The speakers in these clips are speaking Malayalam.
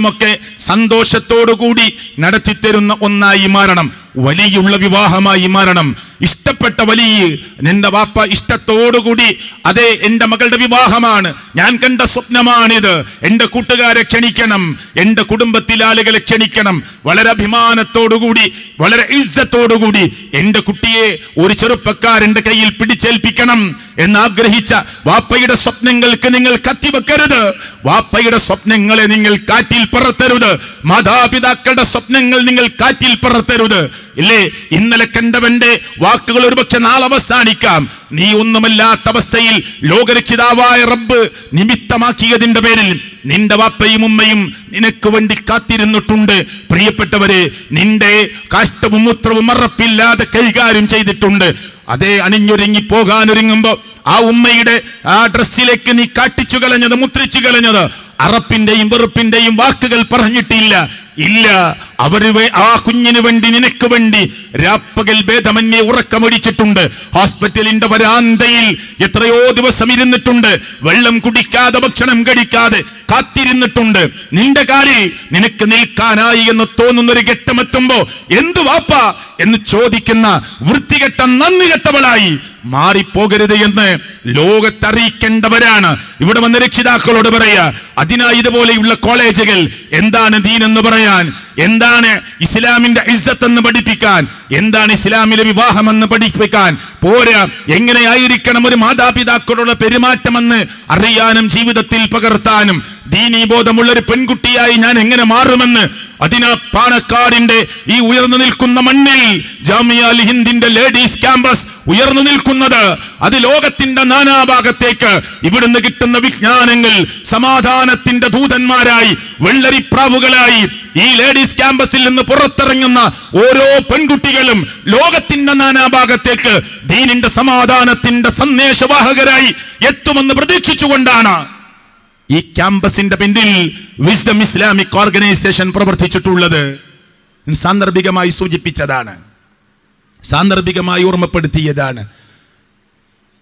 ഉമ്മയുമൊക്കെ സന്തോഷത്തോടുകൂടി നടത്തിത്തരുന്ന ഒന്നായി മാറണം. വലിയുള്ള വിവാഹമായി മാറണം. ഇഷ്ടപ്പെട്ട വലിയ നിന്റെ വാപ്പ ഇഷ്ടത്തോടുകൂടി അതെ എന്റെ മകളുടെ വിവാഹമാണ്. ഞാൻ കണ്ട സ്വപ്നമാണിത്. എന്റെ കൂട്ടുകാരെ ക്ഷണിക്കണം. എന്റെ കുടുംബത്തിലെ ആളുകളെ ക്ഷണിക്കണം. വളരെ അഭിമാനത്തോടുകൂടി വളരെ ഇജ്ജത്തോടുകൂടി എന്റെ കുട്ടിയെ ഒരു ചെറുപ്പക്കാരന്റെ കയ്യിൽ പിടിച്ചേൽപ്പിക്കണം എന്നാഗ്രഹിച്ച വാപ്പയുടെ സ്വപ്നങ്ങൾക്ക് നിങ്ങൾ കത്തിവെക്കരുത്. വാപ്പയുടെ സ്വപ്നങ്ങളെ നിങ്ങൾ കാറ്റിൽ പറത്തരുത്. മാതാപിതാക്കളുടെ സ്വപ്നങ്ങൾ നിങ്ങൾ കാറ്റിൽ പറത്തരുത്. ഇല്ലേ? ഇന്നലെ കണ്ടവന്റെ വാക്കുകൾ ഒരുപക്ഷെ നാളെ അവസാനിക്കാം. നീ ഒന്നുമല്ലാത്ത അവസ്ഥയിൽ ലോകരക്ഷിതാവായ റബ്ബ് നിമിത്തമാക്കിയതിന്റെ പേരിൽ നിന്റെ വാപ്പയും ഉമ്മയും നിനക്ക് വേണ്ടി കാത്തിരുന്നിട്ടുണ്ട്. പ്രിയപ്പെട്ടവരെ നിന്റെ കാഷ്ടവും മുത്രവും മറപ്പില്ലാതെ കൈകാര്യം ചെയ്തിട്ടുണ്ട്. അതേ അണിഞ്ഞൊരുങ്ങി പോകാനൊരുങ്ങുമ്പോ ആ ഉമ്മയുടെ ആ ഡ്രസ്സിലേക്ക് നീ കാട്ടിച്ചു കളഞ്ഞത് മുത്രിച്ചു കളഞ്ഞത് അറപ്പിന്റെയും വെറുപ്പിന്റെയും വാക്കുകൾ പറഞ്ഞിട്ടില്ല. ഇല്ല അവർ ആ കുഞ്ഞിന് വേണ്ടി നിനക്ക് വേണ്ടി രാപ്പകൽ ഭേദമന്യെ ഉറക്കമൊഴിച്ചിട്ടുണ്ട്. ഹോസ്പിറ്റലിന്റെ വരാന്തയിൽ എത്രയോ ദിവസം ഇരുന്നിട്ടുണ്ട്. വെള്ളം കുടിക്കാതെ ഭക്ഷണം കഴിക്കാതെ കാത്തിരുന്നിട്ടുണ്ട്. നിന്റെ കാലിൽ നിനക്ക് നിൽക്കാനായി എന്ന് തോന്നുന്ന ഒരു ഘട്ടമെത്തുമ്പോ എന്തു വാപ്പ? എന്ന് ചോദിക്കുന്ന വൃത്തികെട്ട നന്ദി കെട്ടവളായി മാറിപ്പോകരുത് എന്ന് ലോകത്തറിയിക്കേണ്ടവരാണ്. ഇവിടെ വന്ന രക്ഷിതാക്കളോട് പറയുക അതിനായി ഇതുപോലെയുള്ള കോളേജുകൾ എന്താണ് ദീൻ എന്ന് പറയാൻ എന്താണ് ഇസ്ലാമിന്റെ ഇസ്സത്തെന്ന് പഠിപ്പിക്കാൻ? എന്താണ് ഇസ്ലാമിലെ വിവാഹമെന്ന് പഠിപ്പിക്കാൻ? പോരാ എങ്ങനെയായിരിക്കണം ഒരു മാതാപിതാക്കളുടെ പെരുമാറ്റമെന്ന് അറിയാനും ജീവിതത്തിൽ പകർത്താനും? ദീനീ ബോധമുള്ള ഒരു പെൺകുട്ടിയായി ഞാൻ എങ്ങനെ മാറുമെന്ന്? അതിനാ പാണക്കാടിന്റെ ഈ ഉയർന്നു നിൽക്കുന്ന മണ്ണിൽ ജാമിയ ഹിന്ദിന്റെ ലേഡീസ് ക്യാമ്പസ് ഉയർന്നു നിൽക്കുന്നത്. അത് ലോകത്തിന്റെ നാനാഭാഗത്തേക്ക് ഇവിടുന്ന് കിട്ടുന്ന വിജ്ഞാനങ്ങൾ സമാധാനത്തിന്റെ ദൂതന്മാരായി വെള്ളരിപ്രാവുകളായി ഈ ലേഡീസ് ക്യാമ്പസിൽ നിന്ന് പുറത്തിറങ്ങുന്ന ഓരോ പെൺകുട്ടികളും ലോകത്തിന്റെ നാനാഭാഗത്തേക്ക് ദീനിന്റെ സമാധാനത്തിന്റെ സന്ദേശവാഹകരായി എത്തുമെന്ന് പ്രതീക്ഷിച്ചുകൊണ്ടാണ് ഈ ക്യാമ്പസിന്റെ പിന്നിൽ വിസ്ഡം ഇസ്ലാമിക് ഓർഗനൈസേഷൻ പ്രവർത്തിച്ചിട്ടുള്ളത്. സാന്ദർഭികമായി സൂചിപ്പിച്ചതാണ്. സാന്ദർഭികമായി ഓർമ്മപ്പെടുത്തിയതാണ്.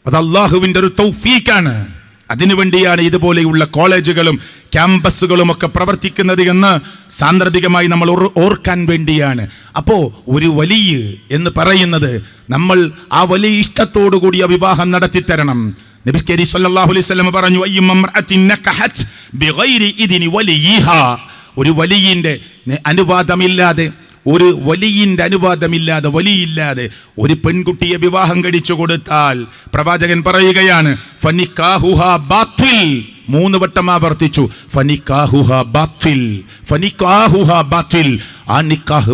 അത് അള്ളാഹുവിന്റെ ഒരു തൗഫീക്കാണ് അതിനുവേണ്ടിയാണ് ഇതുപോലെയുള്ള കോളേജുകളും ക്യാമ്പസുകളും ഒക്കെ പ്രവർത്തിക്കുന്നത് എന്ന് സാന്ദർഭികമായി നമ്മൾ ഓർക്കാൻ വേണ്ടിയാണ്. അപ്പോൾ ഒരു വലിയ എന്ന് പറയുന്നത് നമ്മൾ ആ വലിയ ഇഷ്ടത്തോടു കൂടിയ വിവാഹം നടത്തിത്തരണം. കരി സല്ലല്ലാഹു അലൈഹി പറഞ്ഞു അയ്യും വലിയ ഒരു വലിയ അനുവാദമില്ലാതെ ഒരു വലിയിന്റെ അനുവാദമില്ലാതെ വലിയില്ലാതെ ഒരു പെൺകുട്ടിയെ വിവാഹം കഴിച്ചു കൊടുത്താൽ പ്രവാചകൻ പറയുകയാണ് മൂന്ന് വട്ടം ആവർത്തിച്ചു ആ നിക്കാഹ്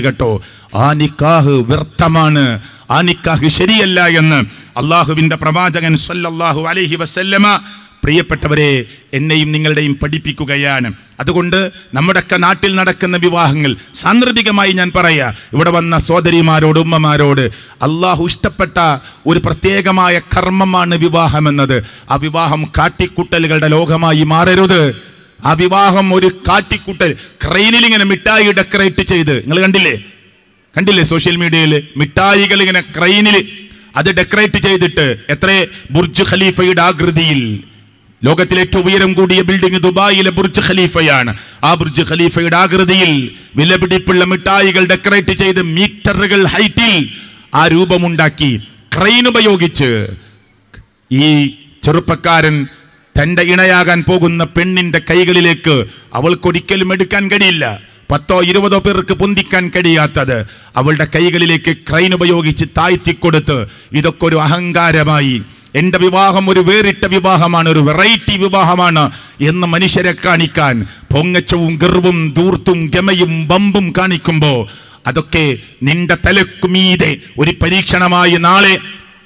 കേട്ടോ. ആ നിക്കാഹ് വ്യർത്ഥമാണ് ആ നിക്കാഹ് ശരിയല്ല എന്ന് അള്ളാഹുവിന്റെ പ്രവാചകൻ സല്ലല്ലാഹു അലൈഹി വസല്ലമ പ്രിയപ്പെട്ടവരെ എന്നെയും നിങ്ങളുടെയും പഠിപ്പിക്കുകയാണ്. അതുകൊണ്ട് നമ്മുടെയൊക്കെ നാട്ടിൽ നടക്കുന്ന വിവാഹങ്ങൾ സാന്ദർഭികമായി ഞാൻ പറയാ. ഇവിടെ വന്ന സോദരിമാരോട് ഉമ്മമാരോട് അള്ളാഹു ഇഷ്ടപ്പെട്ട ഒരു പ്രത്യേകമായ കർമ്മമാണ് വിവാഹം എന്നത്. ആ വിവാഹം കാട്ടിക്കുട്ടലുകളുടെ ലോകമായി മാറരുത്. ആ വിവാഹം ഒരു കാട്ടിക്കുട്ടൽ ക്രെയിനിൽ ഇങ്ങനെ മിഠായി ഡെക്കറേറ്റ് ചെയ്ത്. നിങ്ങൾ കണ്ടില്ലേ? കണ്ടില്ലേ സോഷ്യൽ മീഡിയയിൽ മിഠായികൾ ഇങ്ങനെ ക്രെയിനിൽ അത് ഡെക്കറേറ്റ് ചെയ്തിട്ട് എത്ര? ബുർജ് ഖലീഫയുടെ ആകൃതിയിൽ. ലോകത്തിലെ ഏറ്റവും ഉയരം കൂടിയ ബിൽഡിംഗ് ദുബായിലെ ബുർജ് ഖലീഫയാണ്. ആ ബുർജ് ഖലീഫയുടെ ആകൃതിയിൽ വിലപിടിപ്പുള്ള മിഠായികൾ ഡെക്കറേറ്റ് ചെയ്ത് മീറ്ററുകൾ ഹൈറ്റിൽ ആ രൂപമുണ്ടാക്കി. ക്രെയിൻ ഉപയോഗിച്ച് ഈ ചെറുപ്പക്കാരൻ തന്റെ ഇണയാകാൻ പോകുന്ന പെണ്ണിന്റെ കൈകളിലേക്ക് അവൾക്കൊരിക്കലും എടുക്കാൻ കഴിയില്ല. പത്തോ ഇരുപതോ പേർക്ക് പൊന്തിക്കാൻ കഴിയാത്തത് അവളുടെ കൈകളിലേക്ക് ക്രൈൻ ഉപയോഗിച്ച് താഴ്ത്തിക്കൊടുത്ത് ഇതൊക്കെ ഒരു അഹങ്കാരമായി എന്റെ വിവാഹം ഒരു വേറിട്ട വിവാഹമാണ് ഒരു വെറൈറ്റി വിവാഹമാണ് എന്ന് മനുഷ്യരെ കാണിക്കാൻ പൊങ്ങച്ചവും ഗർവും ദൂർത്തും ഗമയും ബമ്പും കാണിക്കുമ്പോൾ അതൊക്കെ നിന്റെ തലക്കുമീതെ ഒരു പരീക്ഷണമായി നാളെ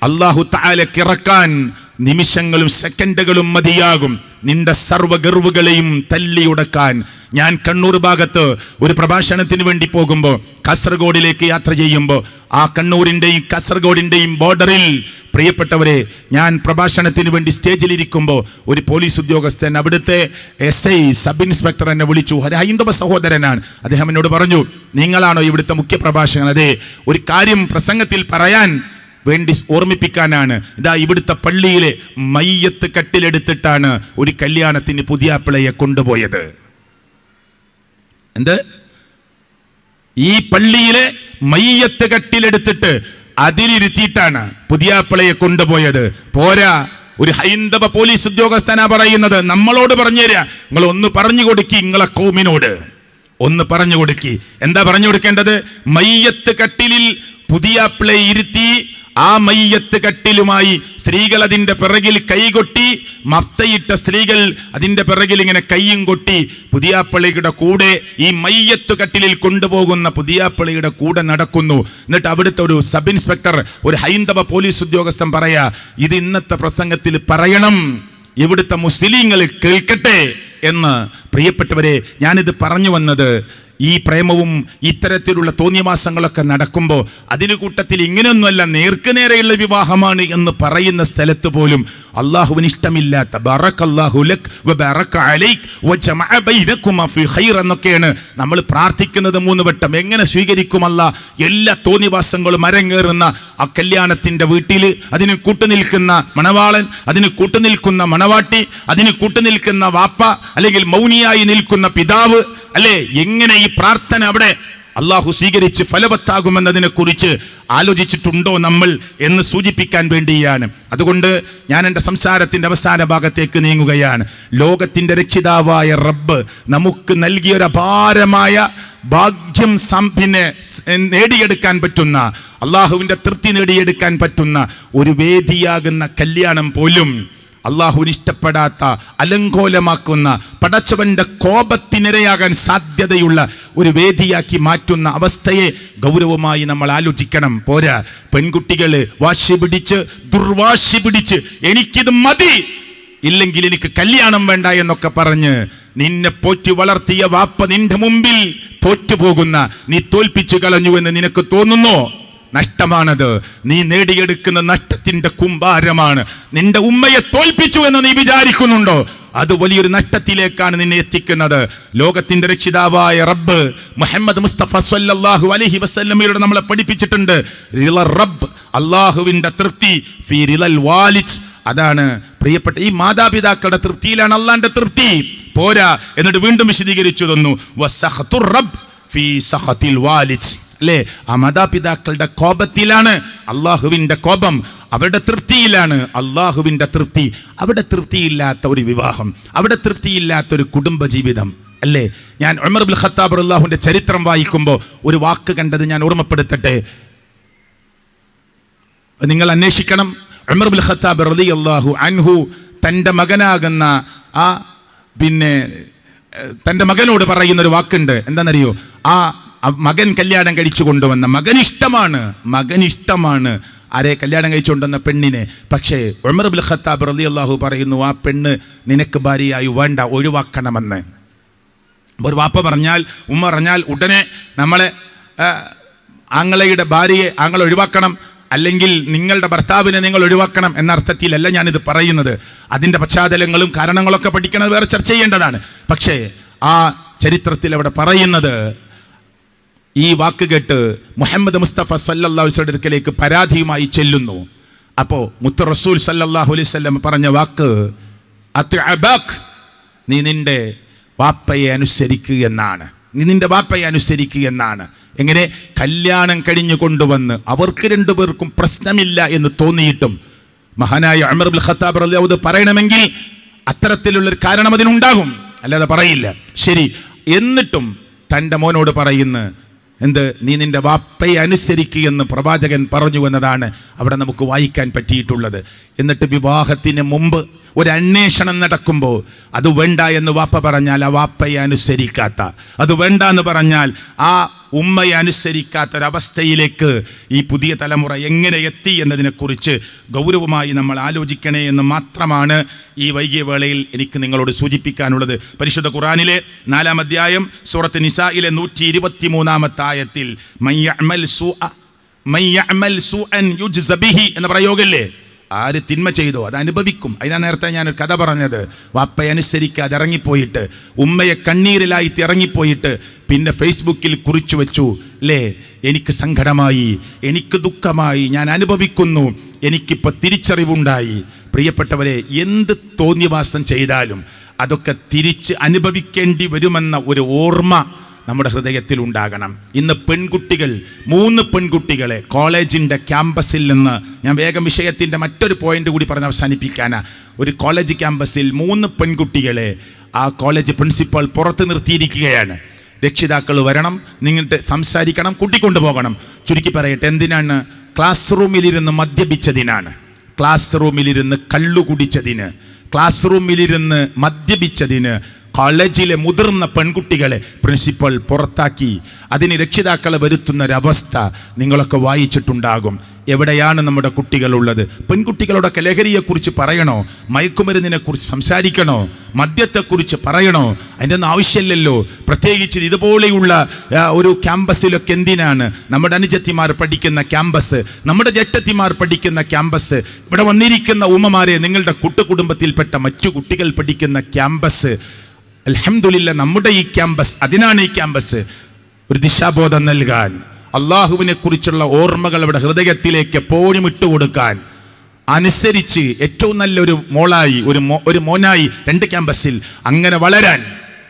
അള്ളാഹു താലക്കിറക്കാൻ നിമിഷങ്ങളും സെക്കൻഡുകളും മതിയാകും. നിന്റെ സർവഗർവുകളെയും തല്ലിയുടക്കാൻ. ഞാൻ കണ്ണൂർ ഭാഗത്ത് ഒരു പ്രഭാഷണത്തിന് വേണ്ടി പോകുമ്പോൾ കാസർഗോഡിലേക്ക് യാത്ര ചെയ്യുമ്പോൾ ആ കണ്ണൂരിന്റെയും കാസർഗോഡിന്റെയും ബോർഡറിൽ പ്രിയപ്പെട്ടവരെ ഞാൻ പ്രഭാഷണത്തിന് വേണ്ടി സ്റ്റേജിലിരിക്കുമ്പോൾ ഒരു പോലീസ് ഉദ്യോഗസ്ഥൻ അവിടുത്തെ എസ് ഐ സബ് ഇൻസ്പെക്ടർ എന്നെ വിളിച്ചു. ഒരു ഹൈന്ദവ സഹോദരനാണ്. അദ്ദേഹം എന്നോട് പറഞ്ഞു നിങ്ങളാണോ ഇവിടുത്തെ മുഖ്യ പ്രഭാഷകൻ? അതെ ഒരു കാര്യം പ്രസംഗത്തിൽ പറയാൻ വേണ്ടി ഓർമ്മിപ്പിക്കാനാണ്. ഇതാ ഇവിടുത്തെ പള്ളിയിലെ മയ്യത്ത് കട്ടിലെടുത്തിട്ടാണ് ഒരു കല്യാണത്തിന് പുതിയാപ്പിളയെ കൊണ്ടുപോയത്. എന്ത്? ഈ പള്ളിയിലെ മയ്യത്ത് കട്ടിലെടുത്തിട്ട് അതിലിരുത്തിയിട്ടാണ് പുതിയാപ്പിളയെ കൊണ്ടുപോയത്. പോരാ ഒരു ഹൈന്ദവ പോലീസ് ഉദ്യോഗസ്ഥനാ പറയുന്നത്. നമ്മളോട് പറഞ്ഞു തരാ. നിങ്ങൾ ഒന്ന് പറഞ്ഞു കൊടുക്കി നിങ്ങളെ കോമിനോട്. ഒന്ന് പറഞ്ഞു കൊടുക്കി. എന്താ പറഞ്ഞു കൊടുക്കേണ്ടത്? മയ്യത്ത് കട്ടിലിൽ പുതിയാപ്പിളയെ ഇരുത്തി ആ മയ്യത്ത് കട്ടിലുമായി സ്ത്രീകൾ അതിന്റെ പിറകിൽ കൈകൊട്ടി മഫ്തയിട്ട സ്ത്രീകൾ അതിന്റെ പിറകിൽ ഇങ്ങനെ കൈയും കൊട്ടി പുതിയാപ്പള്ളിയുടെ കൂടെ ഈ മയ്യത്ത് കട്ടിലിൽ കൊണ്ടുപോകുന്ന പുതിയാപ്പള്ളിയുടെ കൂടെ നടക്കുന്നു. എന്നിട്ട് അവിടുത്തെ ഒരു സബ് ഇൻസ്പെക്ടർ ഒരു ഹൈന്ദവ പോലീസ് ഉദ്യോഗസ്ഥൻ പറയാ ഇത് ഇന്നത്തെ പ്രസംഗത്തിൽ പറയണം. ഇവിടുത്തെ മുസ്ലിങ്ങൾ കേൾക്കട്ടെ. എന്ന് പ്രിയപ്പെട്ടവരെ ഞാനിത് പറഞ്ഞു വന്നത് ഈ പ്രേമവും ഇത്തരത്തിലുള്ള തോന്നിയവാസങ്ങളൊക്കെ നടക്കുമ്പോൾ അതിന് കൂട്ടത്തിൽ ഇങ്ങനെയൊന്നുമല്ല നേർക്കുനേരെയുള്ള വിവാഹമാണ് എന്ന് പറയുന്ന സ്ഥലത്ത് പോലും അള്ളാഹുവിന് ഇഷ്ടമില്ലാത്ത എന്നൊക്കെയാണ് നമ്മൾ പ്രാർത്ഥിക്കുന്നത് മൂന്ന് വട്ടം. എങ്ങനെ സ്വീകരിക്കുമല്ല എല്ലാ തോന്നിവാസങ്ങളും അരങ്ങേറുന്ന ആ കല്യാണത്തിന്റെ വീട്ടിൽ അതിന് കൂട്ടുനിൽക്കുന്ന മണവാളൻ അതിന് കൂട്ടുനിൽക്കുന്ന മണവാട്ടി അതിന് കൂട്ടുനിൽക്കുന്ന വാപ്പ അല്ലെങ്കിൽ മൗനിയായി നിൽക്കുന്ന പിതാവ് അല്ലെ? എങ്ങനെ ഈ പ്രാർത്ഥന അവിടെ അള്ളാഹു സ്വീകരിച്ച് ഫലവത്താകുമെന്നതിനെ കുറിച്ച് ആലോചിച്ചിട്ടുണ്ടോ നമ്മൾ എന്ന് സൂചിപ്പിക്കാൻ വേണ്ടിയാണ്. അതുകൊണ്ട് ഞാൻ എന്റെ സംസാരത്തിന്റെ അവസാന ഭാഗത്തേക്ക് നീങ്ങുകയാണ്. ലോകത്തിന്റെ രക്ഷിതാവായ റബ്ബ് നമുക്ക് നൽകിയൊരു അപാരമായ ഭാഗ്യം പിന്നെ നേടിയെടുക്കാൻ പറ്റുന്ന അള്ളാഹുവിന്റെ തൃപ്തി നേടിയെടുക്കാൻ പറ്റുന്ന ഒരു വേദിയാകുന്ന കല്യാണം പോലും അള്ളാഹുവിന് ഇഷ്ടപ്പെടാത്ത അലങ്കോലമാക്കുന്ന പടച്ചവന്റെ കോപത്തിനിരയാകാൻ സാധ്യതയുള്ള ഒരു വേദിയാക്കി മാറ്റുന്ന അവസ്ഥയെ ഗൗരവമായി നമ്മൾ ആലോചിക്കണം. പോരാ പെൺകുട്ടികൾ വാശി പിടിച്ച് ദുർവാശി പിടിച്ച് എനിക്കിത് മതി ഇല്ലെങ്കിൽ എനിക്ക് കല്യാണം വേണ്ട എന്നൊക്കെ പറഞ്ഞ് നിന്നെ പോറ്റി വളർത്തിയ വാപ്പ നിന്റെ മുമ്പിൽ തോറ്റുപോകുന്ന നീ തോൽപ്പിച്ചു കളഞ്ഞു എന്ന് നിനക്ക് തോന്നുന്നോ? നഷ്ടമാണത്. നീ നേടിയെടുക്കുന്ന നഷ്ടത്തിന്റെ കുമ്പാരമാണ്. നിന്റെ ഉമ്മയെ തോൽപ്പിച്ചു എന്ന് നീ വിചാരിക്കുന്നുണ്ടോ? അത് വലിയൊരു നഷ്ടത്തിലേക്കാണ് നിന്നെ എത്തിക്കുന്നത്. ലോകത്തിന്റെ രക്ഷിതാവായ റബ്ബ് മുഹമ്മദ് മുസ്തഫ സല്ലല്ലാഹു അലൈഹി വസല്ലമയോട് നമ്മളെ പഠിപ്പിച്ചിട്ടുണ്ട്. റബ്ബ് അള്ളാഹുവിന്റെ തൃപ്തി ഫി വാലിദ്. അതാണ് പ്രിയപ്പെട്ട ഈ മാതാപിതാക്കളുടെ തൃപ്തിയിലാണ് അള്ളാന്റെ തൃപ്തി. പോരാ എന്നിട്ട് വീണ്ടും വിശദീകരിച്ചു തന്നു. റബ്ബ് ഫീ അല്ലേ? ആ മാതാപിതാക്കളുടെ കോപത്തിലാണ് അള്ളാഹുവിന്റെ കോപം. അവരുടെ തൃപ്തിയിലാണ് അള്ളാഹുവിന്റെ തൃപ്തി. അവിടെ തൃപ്തിയില്ലാത്ത ഒരു വിവാഹം. അവിടെ തൃപ്തിയില്ലാത്ത ഒരു കുടുംബ ജീവിതം അല്ലേ? ഞാൻ ഉമർ ബിൽ ഖത്താബ് അള്ളാഹുവിന്റെ ചരിത്രം വായിക്കുമ്പോൾ ഒരു വാക്ക് കണ്ടത് ഞാൻ ഓർമ്മപ്പെടുത്തട്ടെ. നിങ്ങൾ അന്വേഷിക്കണം. ഉമർ ബിൽ ഖത്താബ് റളിയല്ലാഹു അൻഹു തന്റെ മകനാകുന്ന ആ പിന്നെ തന്റെ മകനോട് പറയുന്ന ഒരു വാക്കുണ്ട്. എന്താണെന്നറിയോ? ആ മകൻ കല്യാണം കഴിച്ചു കൊണ്ടുവന്ന മകൻ ഇഷ്ടമാണ് മകൻ ഇഷ്ടമാണ്. ആരെ കല്യാണം കഴിച്ചു കൊണ്ടുവന്ന പെണ്ണിനെ? പക്ഷേ ഉമർ ഖത്താബ് ഖത്താബ് അള്ളാഹു പറയുന്നു ആ പെണ്ണ് നിനക്ക് ഭാര്യയായി വേണ്ട ഒഴിവാക്കണമെന്ന്. ഒരു വാപ്പ പറഞ്ഞാൽ ഉമ്മ പറഞ്ഞാൽ ഉടനെ നമ്മളെ ആങ്ങളയുടെ ഭാര്യയെ ആങ്ങൾ ഒഴിവാക്കണം അല്ലെങ്കിൽ നിങ്ങളുടെ ഭർത്താവിനെ നിങ്ങൾ ഒഴിവാക്കണം എന്ന അർത്ഥത്തിലല്ല ഞാനിത് പറയുന്നത്. അതിന്റെ പശ്ചാത്തലങ്ങളും കാരണങ്ങളൊക്കെ പഠിക്കണത് വേറെ ചർച്ച ചെയ്യേണ്ടതാണ്. പക്ഷേ ആ ചരിത്രത്തിൽ അവിടെ പറയുന്നത് ഈ വാക്ക് കേട്ട് മുഹമ്മദ് മുസ്തഫ അലൈഹി അടുക്കലേക്ക് പരാതിയുമായി ചെല്ലുന്നു. അപ്പോ മുത്ത് റസൂൽ സല്ലാഹു അലൈഹി വസല്ലം പറഞ്ഞ വാക്ക് നീ നിന്റെ വാപ്പയെ അനുസരിക്കുക എന്നാണ്. നീ നിന്റെ വാപ്പയെ അനുസരിക്കുക എന്നാണ്. എങ്ങനെ? കല്യാണം കഴിഞ്ഞു കൊണ്ടുവന്ന് അവർക്ക് രണ്ടുപേർക്കും പ്രശ്നമില്ല എന്ന് തോന്നിയിട്ടും മഹാനായ അമർ ബിൽ ഖത്താബ് അൻഹു പറയണമെങ്കിൽ അത്തരത്തിലുള്ള ഒരു കാരണം അതിനുണ്ടാകും. അല്ലാതെ പറയില്ല. ശരി. എന്നിട്ടും തന്റെ മോനോട് പറയുന്നു എന്ത്? നീ നിന്റെ വാപ്പയെ അനുസരിക്കുകയെന്ന് പ്രവാചകൻ പറഞ്ഞു എന്നതാണ് അവിടെ നമുക്ക് വായിക്കാൻ പറ്റിയിട്ടുള്ളത്. എന്നിട്ട് വിവാഹത്തിന് മുമ്പ് ഒരു അന്വേഷണം നടക്കുമ്പോൾ അത് വേണ്ട എന്ന് വാപ്പ പറഞ്ഞാൽ ആ വാപ്പയെ അനുസരിക്കാത്ത. അത് വേണ്ട എന്ന് പറഞ്ഞാൽ ആ ഉമ്മയെ അനുസരിക്കാത്തൊരവസ്ഥയിലേക്ക് ഈ പുതിയ തലമുറ എങ്ങനെ എത്തി എന്നതിനെക്കുറിച്ച് ഗൗരവമായി നമ്മൾ ആലോചിക്കണേ എന്ന് മാത്രമാണ് ഈ വൈകിയ വേളയിൽ എനിക്ക് നിങ്ങളോട് സൂചിപ്പിക്കാനുള്ളത്. പരിശുദ്ധ ഖുറാനിലെ നാലാം അധ്യായം സൂറത്ത് നിസായിലെ നൂറ്റി ഇരുപത്തി മൂന്നാമത്തെ ആയത്തിൽ എന്ന പ്രയോഗല്ലേ? ആര് തിന്മ ചെയ്തോ അത് അനുഭവിക്കും. അതിനാ നേരത്തെ ഞാൻ ഒരു കഥ പറഞ്ഞത്. വാപ്പയെ അനുസരിക്കാതെ ഇറങ്ങിപ്പോയിട്ട് ഉമ്മയെ കണ്ണീരിലായിട്ട് ഇറങ്ങിപ്പോയിട്ട് പിന്നെ ഫേസ്ബുക്കിൽ കുറിച്ചു വെച്ചു. അല്ലേ എനിക്ക് സങ്കടമായി എനിക്ക് ദുഃഖമായി ഞാൻ അനുഭവിക്കുന്നു എനിക്കിപ്പോൾ തിരിച്ചറിവുണ്ടായി. പ്രിയപ്പെട്ടവരെ എന്ത് തോന്നിവാസം ചെയ്താലും അതൊക്കെ തിരിച്ച് അനുഭവിക്കേണ്ടി വരുമെന്ന ഒരു ഓർമ്മ നമ്മുടെ ഹൃദയത്തിൽ ഉണ്ടാകണം. ഇന്ന് പെൺകുട്ടികൾ മൂന്ന് പെൺകുട്ടികളെ കോളേജിന്റെ ക്യാമ്പസിൽ നിന്ന് ഞാൻ വേഗം വിഷയത്തിന്റെ മറ്റൊരു പോയിന്റ് കൂടി പറഞ്ഞ് അവസാനിപ്പിക്കാനാ. ഒരു കോളേജ് ക്യാമ്പസിൽ മൂന്ന് പെൺകുട്ടികളെ ആ കോളേജ് പ്രിൻസിപ്പൽ പുറത്ത് നിർത്തിയിരിക്കുകയാണ്. രക്ഷിതാക്കൾ വരണം നിങ്ങളുടെ സംസാരിക്കണം കൂട്ടിക്കൊണ്ടുപോകണം. ചുരുക്കി പറയട്ടെ എന്തിനാണ്? ക്ലാസ് റൂമിലിരുന്ന് മദ്യപിച്ചതിനാണ്. ക്ലാസ് റൂമിലിരുന്ന് കള്ളു കുടിച്ചതിന് ക്ലാസ് റൂമിലിരുന്ന് മദ്യപിച്ചതിന്. കോളേജിലെ മുതിർന്ന പെൺകുട്ടികളെ പ്രിൻസിപ്പൽ പുറത്താക്കി. അതിന് രക്ഷിതാക്കളെ വരുത്തുന്ന ഒരവസ്ഥ നിങ്ങളൊക്കെ വായിച്ചിട്ടുണ്ടാകും. എവിടെയാണ് നമ്മുടെ കുട്ടികളുള്ളത്? പെൺകുട്ടികളോടൊക്കെ ലഹരിയെക്കുറിച്ച് പറയണോ? മയക്കുമരുന്നിനെക്കുറിച്ച് സംസാരിക്കണോ? മദ്യത്തെക്കുറിച്ച് പറയണോ? അതിന്റെ ഒന്നും ആവശ്യമില്ലല്ലോ. പ്രത്യേകിച്ച് ഇതുപോലെയുള്ള ഒരു ക്യാമ്പസിലൊക്കെ എന്തിനാണ്? നമ്മുടെ അനുജത്തിമാർ പഠിക്കുന്ന ക്യാമ്പസ് നമ്മുടെ ജട്ടത്തിമാർ പഠിക്കുന്ന ക്യാമ്പസ് ഇവിടെ വന്നിരിക്കുന്ന ഉമ്മമാരെ നിങ്ങളുടെ കൂട്ടുകുടുംബത്തിൽപ്പെട്ട മറ്റു കുട്ടികൾ പഠിക്കുന്ന ക്യാമ്പസ് അൽഹംദുലില്ല നമ്മുടെ ഈ ക്യാമ്പസ് അതിനാണ് ഈ ക്യാമ്പസ്. ഒരു ദിശാബോധം നൽകാൻ അള്ളാഹുവിനെ കുറിച്ചുള്ള ഓർമ്മകൾ അവിടെ ഹൃദയത്തിലേക്ക് എപ്പോഴും ഇട്ടുകൊടുക്കാൻ അനുസരിച്ച് ഏറ്റവും നല്ലൊരു മോളായി ഒരു മോ ഒരു മോനായി രണ്ട് ക്യാമ്പസിൽ അങ്ങനെ വളരാൻ.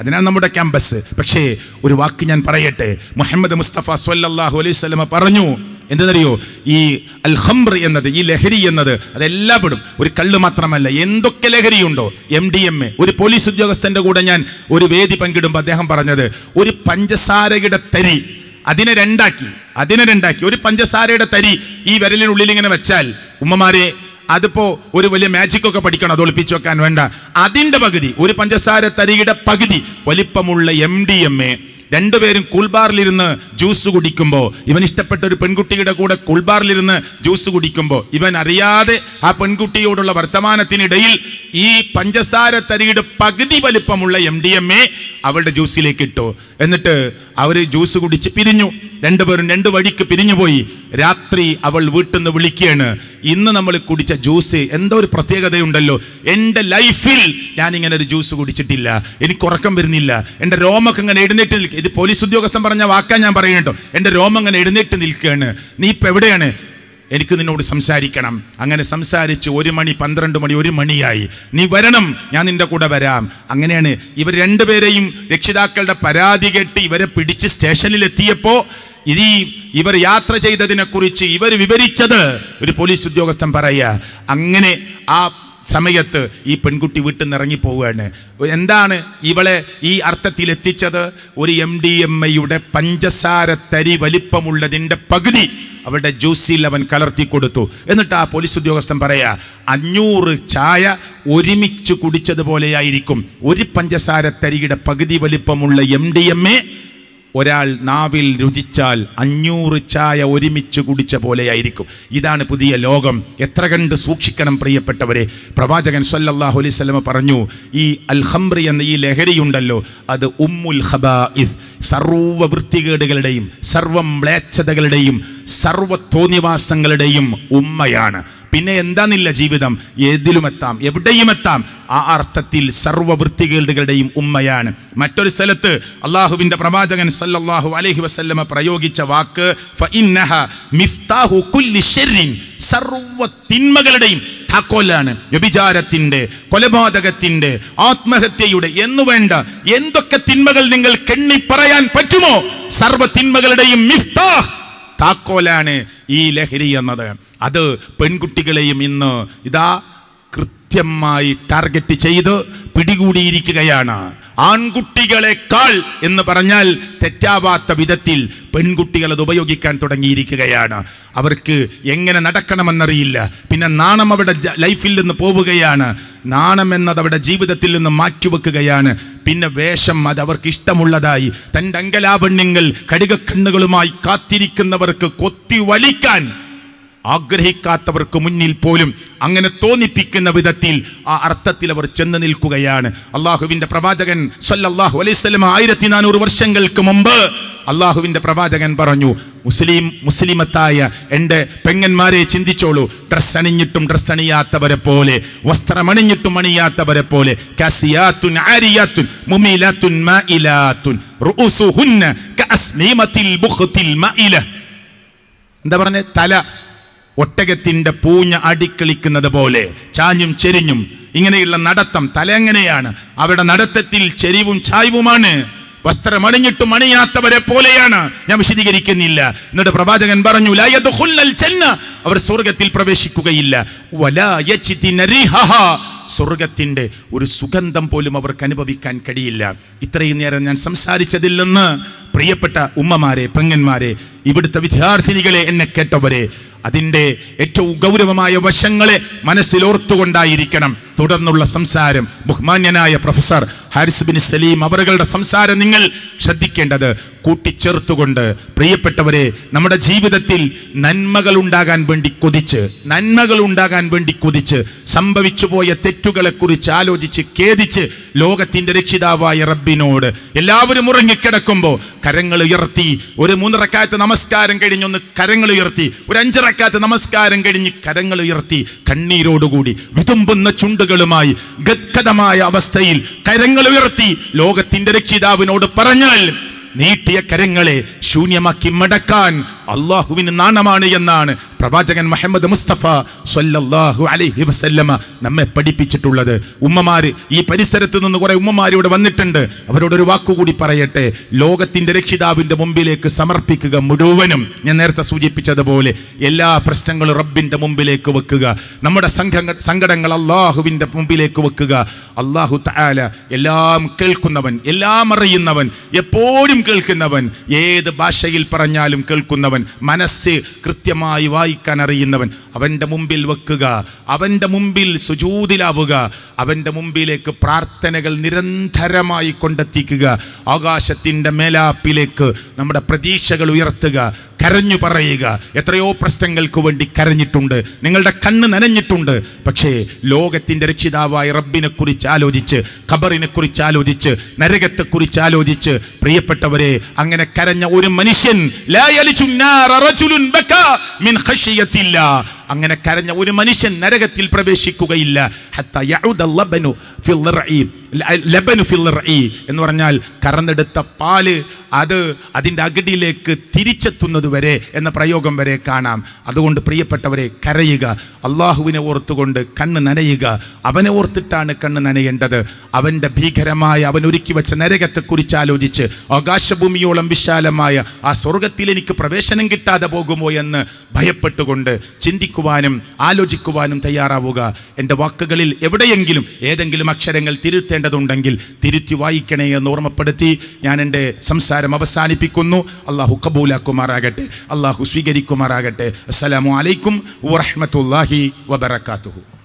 അതിനാണ് നമ്മുടെ ക്യാമ്പസ്. പക്ഷേ ഒരു വാക്ക് ഞാൻ പറയട്ടെ. മുഹമ്മദ് മുസ്തഫ സ്വല്ലല്ലാഹു അലൈഹി സ്വലമ പറഞ്ഞു എന്തെന്നറിയോ? ഈ അൽ ഖംർ എന്നത് ഈ ലഹരി എന്നത് അതെല്ലാം പെടും ഒരു കള്ള് മാത്രമല്ല എന്തൊക്കെ ലഹരിയുണ്ടോ? എം ഡി എം എ ഒരു പോലീസ് ഉദ്യോഗസ്ഥന്റെ കൂടെ ഞാൻ ഒരു വേദി പങ്കിടുമ്പോൾ അദ്ദേഹം പറഞ്ഞത് ഒരു പഞ്ചസാരയുടെ തരി അതിനെ രണ്ടാക്കി അതിനെ രണ്ടാക്കി. ഒരു പഞ്ചസാരയുടെ തരി ഈ വിരലിനുള്ളിൽ ഇങ്ങനെ വെച്ചാൽ ഉമ്മമാരെ അതിപ്പോ ഒരു വലിയ മാജിക് ഒക്കെ പഠിക്കണം അത് ഒളിപ്പിച്ചു വെക്കാൻ വേണ്ട. അതിന്റെ പകുതി ഒരു പഞ്ചസാര തരിയുടെ പകുതി വലിപ്പമുള്ള എം ഡി എം എ രണ്ടുപേരും കൂൾബാറിലിരുന്ന് ജ്യൂസ് കുടിക്കുമ്പോൾ ഇവൻ ഇഷ്ടപ്പെട്ട ഒരു പെൺകുട്ടിയുടെ കൂടെ കൂൾബാറിലിരുന്ന് ജ്യൂസ് കുടിക്കുമ്പോൾ ഇവൻ അറിയാതെ ആ പെൺകുട്ടിയോടുള്ള വർത്തമാനത്തിനിടയിൽ ഈ പഞ്ചസാര തരിയുടെ പകുതി വലിപ്പമുള്ള എം ഡി എം എ അവളുടെ ജ്യൂസിലേക്ക് ഇട്ടു. എന്നിട്ട് അവർ ജ്യൂസ് കുടിച്ച് പിരിഞ്ഞു. രണ്ടുപേരും രണ്ട് വഴിക്ക് പിരിഞ്ഞു പോയി രാത്രി അവൾ വീട്ടിൽ നിന്ന് വിളിക്കുകയാണ്. ഇന്ന് നമ്മൾ കുടിച്ച ജ്യൂസ് എന്തോ ഒരു പ്രത്യേകതയുണ്ടല്ലോ. എന്റെ ലൈഫിൽ ഞാൻ ഇങ്ങനെ ഒരു ജ്യൂസ് കുടിച്ചിട്ടില്ല. എനിക്ക് ഉറക്കം വരുന്നില്ല. എന്റെ രോമൊക്കെ ഇങ്ങനെ എഴുന്നേറ്റ് നിൽക്കുക ഇത് പോലീസ് ഉദ്യോഗസ്ഥൻ പറഞ്ഞ വാക്കാൻ ഞാൻ പറയുന്നുണ്ടോ എന്റെ രോമം ഇങ്ങനെ എഴുന്നേറ്റ് നിൽക്കുകയാണ്. നീ ഇപ്പം എവിടെയാണ്? എനിക്ക് നിന്നോട് സംസാരിക്കണം. അങ്ങനെ സംസാരിച്ച് ഒരു മണി പന്ത്രണ്ട് മണി ഒരു മണിയായി. നീ വരണം ഞാൻ നിന്റെ കൂടെ വരാം. അങ്ങനെയാണ് ഇവർ രണ്ടുപേരെയും രക്ഷിതാക്കളുടെ പരാതി കേട്ട് ഇവരെ പിടിച്ച് സ്റ്റേഷനിൽ എത്തിയപ്പോ ഇത് ഇവർ യാത്ര ചെയ്തതിനെക്കുറിച്ച് ഇവർ വിവരിച്ചത് ഒരു പോലീസ് ഉദ്യോഗസ്ഥൻ പറയുക. അങ്ങനെ ആ സമയത്ത് ഈ പെൺകുട്ടി വീട്ടിൽ നിന്ന് ഇറങ്ങിപ്പോവുകയാണ് എന്താണ് ഇവളെ ഈ അർത്ഥത്തിൽ എത്തിച്ചത്? ഒരു എം ഡി എം ഐയുടെ പഞ്ചസാര തരി വലിപ്പമുള്ളതിന്റെ പകുതി അവളുടെ ജ്യൂസിൽ അവൻ കലർത്തി കൊടുത്തു. എന്നിട്ട് ആ പോലീസ് ഉദ്യോഗസ്ഥൻ പറയാ അഞ്ഞൂറ് ചായ ഒരുമിച്ച് കുടിച്ചതുപോലെയായിരിക്കും. ഒരു പഞ്ചസാര തരികിട പകുതി വലിപ്പമുള്ള എം ഡി എം എ ഒരാൾ നാവിൽ രുചിച്ചാൽ അഞ്ഞൂറ് ചായ ഒരുമിച്ച് കുടിച്ച പോലെയായിരിക്കും. ഇതാണ് പുതിയ ലോകം. എത്ര കണ്ട് സൂക്ഷിക്കണം പ്രിയപ്പെട്ടവരെ. പ്രവാചകൻ സല്ലല്ലാഹു അലൈഹി സ്വലമ പറഞ്ഞു ഈ അൽ ഖംറി എന്ന ഈ ലഹരിയുണ്ടല്ലോ അത് ഉമ്മുൽ ഖബാഇസ് സർവ വൃത്തികേടുകളുടെയും സർവ മ്ലേച്ഛതകളുടെയും സർവ തോന്നിവാസങ്ങളുടെയും ഉമ്മയാണ്. പിന്നെ എന്താന്നില്ല ജീവിതം? ഏതിലും എത്താം എവിടെയും എത്താം ആ അർത്ഥത്തിൽ സർവ വൃത്തികേടുകളുടെയും ഉമ്മയാണ്. മറ്റൊരു സ്ഥലത്ത് അള്ളാഹുവിന്റെ പ്രവാചകൻ സല്ലല്ലാഹു അലൈഹി വസല്ലമ പ്രയോഗിച്ച വാക്ക് സർവ തിന്മകളുടെയും താക്കോലാണ്. വ്യഭിചാരത്തിന്റെ കൊലപാതകത്തിന്റെ ആത്മഹത്യയുടെ എന്നു വേണ്ട എന്തൊക്കെ തിന്മകൾ നിങ്ങൾ കെണ്ണി പറയാൻ പറ്റുമോ? സർവ തിന്മകളുടെയും മിഫ്താഹ് താക്കോലാണ് ഈ ലഹരി എന്നത്. അത് പെൺകുട്ടികളെയും ഇന്ന് ഇതാ കൃത്യമായി ടാർഗറ്റ് ചെയ്ത് പിടികൂടിയിരിക്കുകയാണ്. ആൺകുട്ടികളെക്കാൾ എന്ന് പറഞ്ഞാൽ തെറ്റാവാത്ത വിധത്തിൽ പെൺകുട്ടികൾ അത് ഉപയോഗിക്കാൻ തുടങ്ങിയിരിക്കുകയാണ്. അവർക്ക് എങ്ങനെ നടക്കണമെന്നറിയില്ല. പിന്നെ നാണം അവിടെ ലൈഫിൽ നിന്ന് പോവുകയാണ്. നാണം എന്നത് അവിടെ ജീവിതത്തിൽ നിന്ന് മാറ്റിവെക്കുകയാണ്. പിന്നെ വേഷം അത് അവർക്ക് ഇഷ്ടമുള്ളതായി. തന്റെ അങ്കലാപണ്യങ്ങൾ കടുകക്കണ്ണുകളുമായി കാത്തിരിക്കുന്നവർക്ക് കൊത്തി വലിക്കാൻ ആഗ്രഹിക്കാത്തവർക്ക് മുന്നിൽ പോലും അങ്ങനെ തോന്നിപ്പിക്കുന്ന വിധത്തിൽ ആ അർത്ഥത്തിൽ അവർ ചെന്ന് നിൽക്കുകയാണ്. അള്ളാഹുവിന്റെ പ്രവാചകൻ സല്ലല്ലാഹു അലൈഹി വസല്ലം ആയിരത്തി നാനൂറ് വർഷങ്ങൾക്ക് മുമ്പ് അള്ളാഹുവിന്റെ പ്രവാചകൻ പറഞ്ഞു മുസ്ലിം മുസ്ലിമത്തായ എന്റെ പെങ്ങന്മാരെ ചിന്തിച്ചോളൂ. ഡ്രസ് അണിഞ്ഞിട്ടും ഡ്രസ് അണിയാത്തവരെ പോലെ വസ്ത്രമണിഞ്ഞിട്ടും അണിയാത്തവരെ പോലെ എന്താ പറഞ്ഞ? തല ഒട്ടകത്തിന്റെ പൂഞ്ഞ അടിക്കളിക്കുന്നത് പോലെ ചാഞ്ഞും ചെരിഞ്ഞും ഇങ്ങനെയുള്ള നടത്തം തല എങ്ങനെയാണ് അവരുടെ നടത്തത്തിൽ ചെരിവും ചായവുമാണ്. വസ്ത്രം അണിഞ്ഞിട്ടും അണിയാത്തവരെ പോലെയാണ്. ഞാൻ വിശദീകരിക്കുന്നില്ല. എന്നിട്ട് പ്രവാചകൻ പറഞ്ഞു. അവർ സ്വർഗത്തിൽ പ്രവേശിക്കുകയില്ല. സ്വർഗത്തിന്റെ ഒരു സുഗന്ധം പോലും അവർക്ക് അനുഭവിക്കാൻ കഴിയില്ല. ഇത്രയും നേരം ഞാൻ സംസാരിച്ചതിൽ നിന്ന് പ്രിയപ്പെട്ട ഉമ്മമാരെ പെങ്ങന്മാരെ ഇവിടുത്തെ വിദ്യാർത്ഥിനികളെ എന്നെ കേട്ടവരെ അതിന്റെ ഏറ്റവും ഗൗരവമായ വശങ്ങളെ മനസ്സിലോർത്തുകൊണ്ടായിരിക്കണം തുടർന്നുള്ള സംസാരം. ബഹുമാന്യനായ പ്രൊഫസർ ഹാരിസ് ബിൻ സലീം അവരുടെ സംസാരം നിങ്ങൾ ശ്രദ്ധിക്കേണ്ടത് കൂട്ടിച്ചേർത്തുകൊണ്ട്. പ്രിയപ്പെട്ടവരെ നമ്മുടെ ജീവിതത്തിൽ നന്മകൾ ഉണ്ടാകാൻ വേണ്ടി കൊതിച്ച് നന്മകൾ ഉണ്ടാകാൻ വേണ്ടി കൊതിച്ച് സംഭവിച്ചു പോയ തെറ്റുകളെ കുറിച്ച് ആലോചിച്ച് ഖേദിച്ച് ലോകത്തിന്റെ രക്ഷിതാവായ റബ്ബിനോട് എല്ലാവരും ഉറങ്ങിക്കിടക്കുമ്പോൾ കരങ്ങൾ ഉയർത്തി ഒരു മൂന്നിറക്കാത്ത നമസ്കാരം കഴിഞ്ഞൊന്ന് കരങ്ങൾ ഉയർത്തി. ഒരു അഞ്ചിറക്കാത്ത നമസ്കാരം കഴിഞ്ഞ് കരങ്ങൾ ഉയർത്തി. കണ്ണീരോടുകൂടി വിതുമ്പുന്ന ചുണ്ടുകളുമായി ഗദ്ഗതമായ അവസ്ഥയിൽ കരങ്ങൾ ഉയർത്തി. ലോകത്തിന്റെ രക്ഷിതാവിനോട് പറഞ്ഞാൽ നീട്ടിയ കരങ്ങളെ ശൂന്യമാക്കി മടക്കാൻ അള്ളാഹുവിന് നാണമാണ് എന്നാണ് പ്രവാചകൻ മുഹമ്മദ് മുസ്തഫ സൊല്ലാഹു അലൈഹി വസല്ലമ നമ്മെ പഠിപ്പിച്ചിട്ടുള്ളത്. ഉമ്മമാര് ഈ പരിസരത്ത് നിന്ന് കുറെ ഉമ്മമാര് ഇവിടെ വന്നിട്ടുണ്ട്. അവരോടൊരു വാക്കുകൂടി പറയട്ടെ. ലോകത്തിന്റെ രക്ഷിതാവിന്റെ മുമ്പിലേക്ക് സമർപ്പിക്കുക മുഴുവനും. ഞാൻ നേരത്തെ സൂചിപ്പിച്ചതുപോലെ എല്ലാ പ്രശ്നങ്ങളും റബ്ബിന്റെ മുമ്പിലേക്ക് വെക്കുക. നമ്മുടെ സംഘങ്ങൾ സങ്കടങ്ങൾ അള്ളാഹുവിന്റെ മുമ്പിലേക്ക് വെക്കുക. അള്ളാഹു തആല എല്ലാം കേൾക്കുന്നവൻ എല്ലാം അറിയുന്നവൻ എപ്പോഴും കേൾക്കുന്നവൻ ഏത് ഭാഷയിൽ പറഞ്ഞാലും കേൾക്കുന്നവൻ മനസ്സ് കൃത്യമായി വായിക്കാൻ അറിയുന്നവൻ. അവന്റെ മുമ്പിൽ വെക്കുക അവന്റെ മുമ്പിൽ സുജൂതിലാവുക അവന്റെ മുമ്പിലേക്ക് പ്രാർത്ഥനകൾ നിരന്തരമായി കൊണ്ടെത്തിക്കുക ആകാശത്തിന്റെ മേലാപ്പിലേക്ക് നമ്മുടെ പ്രതീക്ഷകൾ ഉയർത്തുക കരഞ്ഞു പറയുക. എത്രയോ പ്രശ്നങ്ങൾക്ക് വേണ്ടി കരഞ്ഞിട്ടുണ്ട്. നിങ്ങളുടെ കണ്ണ് നനഞ്ഞിട്ടുണ്ട്. പക്ഷേ ലോകത്തിന്റെ രക്ഷിതാവായ റബ്ബിനെക്കുറിച്ച് ആലോചിച്ച് ഖബറിനെ കുറിച്ച് ആലോചിച്ച് നരകത്തെക്കുറിച്ച് ആലോചിച്ച് ആലോചിച്ച് പ്രിയപ്പെട്ടവരെ അങ്ങനെ കരഞ്ഞ ഒരു മനുഷ്യൻ അങ്ങനെ കരഞ്ഞ ഒരു മനുഷ്യൻ നരകത്തിൽ പ്രവേശിക്കുകയില്ല. എന്ന് പറഞ്ഞാൽ കറന്നെടുത്ത പാൽ അത് അതിന്റെ അകിടിയിലേക്ക് തിരിച്ചെത്തുന്നത് വരെ എന്ന പ്രയോഗം വരെ കാണാം. അതുകൊണ്ട് പ്രിയപ്പെട്ടവരെ കരയുക. അള്ളാഹുവിനെ ഓർത്തുകൊണ്ട് കണ്ണ് നനയുക. അവനെ ഓർത്തിട്ടാണ് കണ്ണ് നനയേണ്ടത്. അവന്റെ ഭീകരമായ അവൻ ഒരുക്കി വെച്ച നരകത്തെക്കുറിച്ച് ആലോചിച്ച് ആകാശഭൂമിയോളം വിശാലമായ ആ സ്വർഗത്തിൽ എനിക്ക് പ്രവേശനം കിട്ടാതെ പോകുമോ എന്ന് ഭയപ്പെട്ടുകൊണ്ട് ചിന്തിക്കുവാനും ആലോചിക്കുവാനും തയ്യാറാവുക. എന്റെ വാക്കുകളിൽ എവിടെയെങ്കിലും ഏതെങ്കിലും അക്ഷരങ്ങൾ തിരുത്തേണ്ടതുണ്ടെങ്കിൽ തിരുത്തി വായിക്കണേ എന്ന് ഓർമ്മപ്പെടുത്തി ഞാൻ എന്റെ സംസാരം അവസാനിപ്പിക്കുന്നു. അള്ളാഹു കബൂലാക്കുമാറാകട്ടെ അള്ളാഹു സ്വീകരിക്കുമാറാകട്ടെ. അസ്സലാമു അലൈക്കും വറഹ്മത്തുള്ളാഹി വബറകാതുഹു.